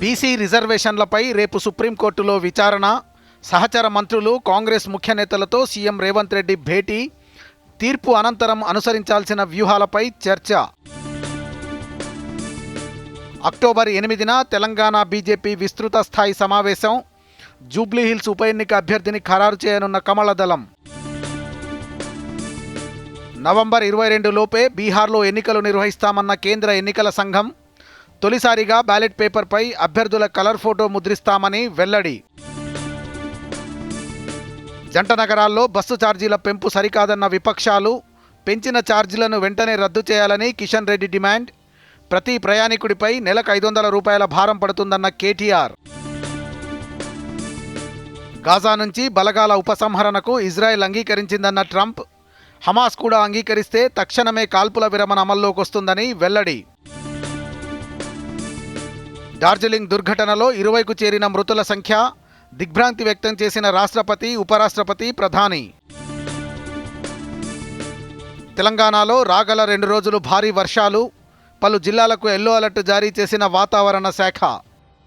BC రిజర్వేషన్లపై రేపు సుప్రీంకోర్టులో విచారణ. సహచర మంత్రులు కాంగ్రెస్ ముఖ్య నేతలతో సీఎం రేవంత్ రెడ్డి భేటీ. తీర్పు అనంతరం అనుసరించాల్సిన వ్యూహాలపై చర్చ. అక్టోబర్ ఎనిమిదిన తెలంగాణ బీజేపీ విస్తృత స్థాయి సమావేశం. జూబ్లీహిల్స్ ఉప ఎన్నిక అభ్యర్థిని ఖరారు చేయనున్న కమలదళం. నవంబర్ ఇరవై రెండు లోపే బీహార్లో ఎన్నికలు నిర్వహిస్తామన్న కేంద్ర ఎన్నికల సంఘం. తొలిసారిగా బ్యాలెట్ పేపర్పై అభ్యర్థుల కలర్ ఫోటో ముద్రిస్తామని వెల్లడి. జంట నగరాల్లో బస్సు ఛార్జీల పెంపు సరికాదన్న విపక్షాలు పెంచిన ఛార్జీలను వెంటనే రద్దు చేయాలని కిషన్ రెడ్డి డిమాండ్. ప్రతి ప్రయాణికుడిపై నెలకు ఐదు వందల రూపాయల భారం పడుతుందన్న కేటీఆర్. గాజా నుంచి బలగాల ఉపసంహరణకు ఇజ్రాయెల్ అంగీకరించిందన్న ట్రంప్. హమాస్ కూడా అంగీకరిస్తే తక్షణమే కాల్పుల విరమణ అమల్లోకి వస్తుందని వెల్లడి. డార్జిలింగ్ దుర్ఘటనలో ఇరువైకు చేరిన మృతుల సంఖ్య దిగ్భ్రాంతి వ్యక్తం చేసిన రాష్ట్రపతి ఉపరాష్ట్రపతి ప్రధాని. తెలంగాణలో రాగల రెండు రోజులు భారీ వర్షాలు పలు జిల్లాలకు ఎల్లో అలర్ట్ జారీ చేసిన వాతావరణ శాఖ.